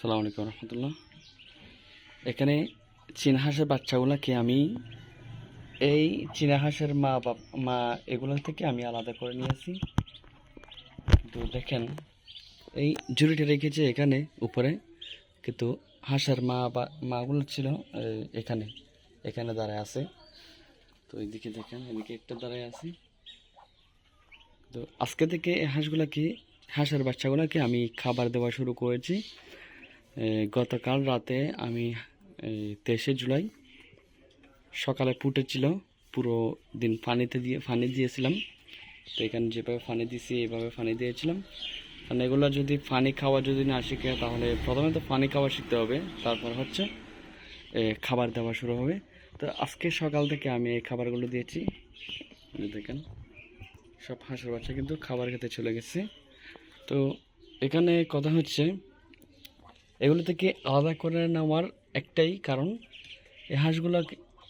সালাম আলাইকুম রহমতুল্লাহ। এখানে চীনা হাঁসের বাচ্চাগুলোকে আমি এই চীনা হাঁসের মা বাপ মা এগুলো থেকে আমি আলাদা করে নিয়েছি কিন্তু দেখেন, এই ঝুড়িটা রেখেছে এখানে, উপরে। কিন্তু হাঁসের মা বা মাগুলো ছিল এখানে। এখানে দাঁড়ায় আছে। তো এইদিকে দেখেন, এদিকে একটা দাঁড়ায় আছে। তো আজকে থেকে এই হাঁসগুলোকে হাঁসের বাচ্চাগুলোকে আমি খাবার দেওয়া শুরু করেছি। গতকাল রাতে আমি তেইশে জুলাই সকালে ফুটেছিল পুরো দিন পানিতে দিয়ে পানি দিয়েছিলাম। তো এখানে যেভাবে পানি দিয়েছি এইভাবে পানি দিয়েছিলাম। কারণ এগুলো যদি পানি খাওয়া যদি না শিখে, তাহলে প্রথমে তো পানি খাওয়া শিখতে হবে, তারপর হচ্ছে খাবার দেওয়া শুরু হবে। তো আজকে সকাল থেকে আমি এই খাবারগুলো দিয়েছি। দেখেন, সব হাঁসের বাচ্চা কিন্তু খাবার খেতে চলে গেছে। তো এখানে কথা হচ্ছে এগুলো থেকে আলাদা করে নেওয়ার একটাই কারণ এই হাঁসগুলো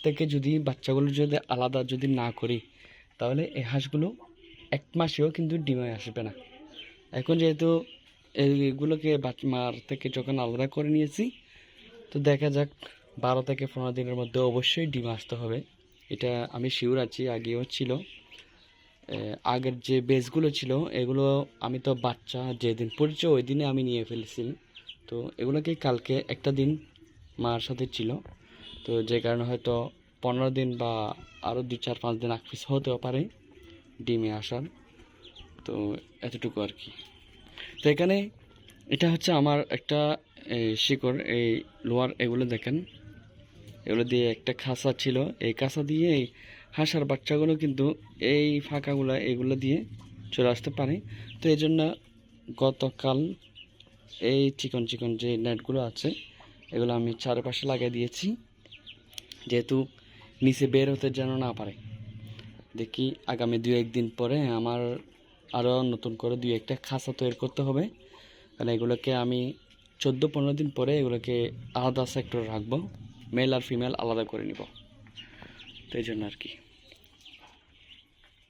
থেকে যদি, বাচ্চাগুলো যদি আলাদা যদি না করি, তাহলে এই হাঁসগুলো এক মাসেও কিন্তু ডিমে আসবে না। এখন যেহেতু এইগুলোকে বাচ্চা মার থেকে যখন আলাদা করে নিয়েছি, তো দেখা যাক বারো থেকে পনেরো দিনের মধ্যে অবশ্যই ডিম আসতে হবে। এটা আমি শিওর আছি, আগেও ছিল। আগের যে বেসগুলো ছিল, এগুলো আমি তো বাচ্চা যেদিন পড়েছে, ওই দিনে আমি নিয়ে ফেলেছি। তো এগুলোকে কালকে একটা দিন মার সাথে ছিল। তো যে কারণে হয়তো পনেরো দিন বা আরও দুই চার পাঁচ দিন আকপিস হতেও পারে ডিমে আসার। তো এতটুকু আর কি। তো এখানে এটা হচ্ছে আমার একটা শিকড়, এই লোয়ার এগুলো দেখেন। এগুলো দিয়ে একটা খাঁচা ছিল। এই খাঁচা দিয়ে এই হাঁসার বাচ্চাগুলো কিন্তু এই ফাঁকাগুলো এগুলো দিয়ে চলে আসতে পারে। তো এই জন্য গতকাল এই চিকন চিকন যে নেটগুলো আছে, এগুলো আমি চারপাশে লাগিয়ে দিয়েছি, যেহেতু নিচে বের হতে যেন না পারে। দেখি আগামী দু একদিন পরে আমার আরও নতুন করে দুই একটা খাঁচা তৈরি করতে হবে। কারণ এগুলোকে আমি চোদ্দ পনেরো দিন পরে এগুলোকে আলাদা সেক্টর রাখব মেল আর ফিমেল আলাদা করে নিব। তো এই জন্য আর কি।